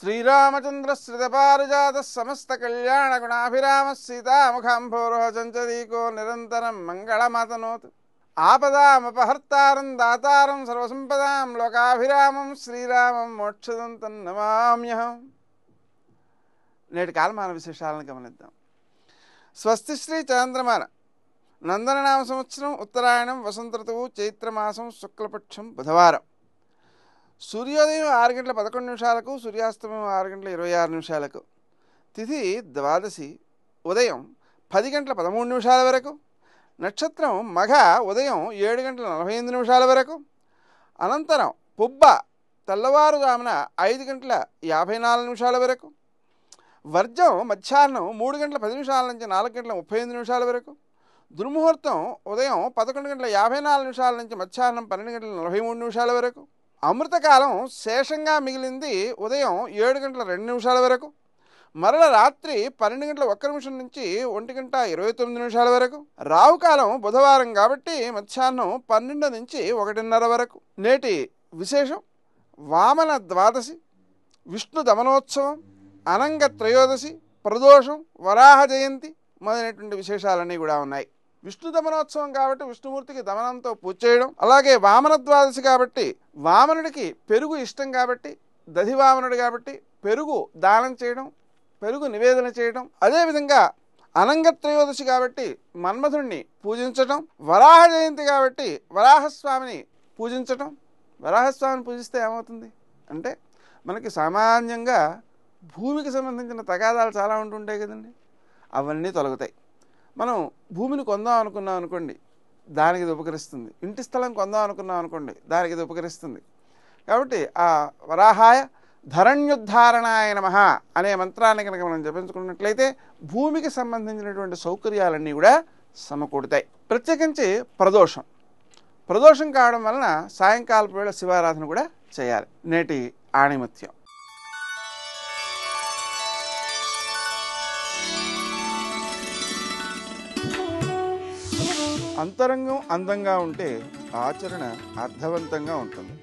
శ్రీరామచంద్ర శ్రితపారిజాత సమస్త కళ్యాణ గుణాభిరామ సీతాముఖాంభోరోహచంచదీకో నిరంతరం మంగళమతనోత్ ఆపదామపహర్తారం దాతారం సర్వసంపదాం లోకాభిరామం శ్రీరామం మోక్షదం తన్నమామ్యహం నేటి కాలమాన విశేషాలను గమనిద్దాం. స్వస్తి శ్రీ చంద్రమాన. నందననామ సంవత్సరం ఉత్తరాయణం వసంత ఋతువు చైత్రమాసం శుక్లపక్షం బుధవారం. సూర్యోదయం ఆరు గంటల పదకొండు నిమిషాలకు సూర్యాస్తమయం ఆరు గంటల ఇరవై ఆరు నిమిషాలకు. తిథి ద్వాదశి ఉదయం పది గంటల పదమూడు నిమిషాల వరకు. నక్షత్రం మఘ ఉదయం ఏడు గంటల నలభై ఎనిమిది నిమిషాల వరకు. అనంతరం పుబ్బ తెల్లవారుజామున ఐదు గంటల యాభై నాలుగు నిమిషాల వరకు. వర్జం మధ్యాహ్నం మూడు గంటల పది నిమిషాల నుంచి నాలుగు గంటల ముప్పై ఎనిమిది నిమిషాల వరకు. దుర్ముహూర్తం ఉదయం పదకొండు గంటల యాభై నాలుగు నిమిషాల నుంచి మధ్యాహ్నం పన్నెండు గంటల నలభై మూడు నిమిషాల వరకు. అమృతకాలం శేషంగా మిగిలింది ఉదయం ఏడు గంటల రెండు నిమిషాల వరకు మరల రాత్రి పన్నెండు గంటల ఒక్క నిమిషం నుంచి ఒంటి గంట ఇరవై తొమ్మిది నిమిషాల వరకు రావుకాలం బుధవారం కాబట్టి మధ్యాహ్నం పన్నెండు నుంచి ఒకటిన్నర వరకు. నేటి విశేషం వామన ద్వాదశి విష్ణు దమనోత్సవం అనంగ త్రయోదశి ప్రదోషం వరాహ జయంతి మొదలైనటువంటి విశేషాలన్నీ కూడా ఉన్నాయి. విష్ణు దమనోత్సవం కాబట్టి విష్ణుమూర్తికి దమనంతో పూజ చేయడం అలాగే వామన ద్వాదశి కాబట్టి వామనుడికి పెరుగు ఇష్టం కాబట్టి దధివామనుడు కాబట్టి పెరుగు దానం చేయడం పెరుగు నివేదన చేయడం అదేవిధంగా అనంగ త్రయోదశి కాబట్టి మన్మధుణ్ణి పూజించడం వరాహ జయంతి కాబట్టి వరాహస్వామిని పూజించటం. వరాహస్వామిని పూజిస్తే ఏమవుతుంది? అంటే మనకి సామాన్యంగా భూమికి సంబంధించిన తగాదాలు చాలా ఉంటుంటాయి కదండి. అవన్నీ తొలగుతాయి. మనం భూమిని కొందాం అనుకున్నాం అనుకోండి దానికి ఇది ఉపకరిస్తుంది. ఇంటి స్థలం కొందాం అనుకున్నాం అనుకోండి దానికి ఇది ఉపకరిస్తుంది. కాబట్టి ఆ వరాహాయ ధరణ్యుద్ధారణాయ నమ అనే మంత్రాన్ని కనుక మనం జపించుకున్నట్లయితే భూమికి సంబంధించినటువంటి సౌకర్యాలన్నీ కూడా సమకూడతాయి ప్రత్యేకించి ప్రదోషం. ప్రదోషం కావడం వలన సాయంకాలపు వేళ శివారాధన కూడా చేయాలి. నేటి ఆణిమత్యం. అంతరంగం అందంగా ఉంటే ఆచరణ అర్థవంతంగా ఉంటుంది.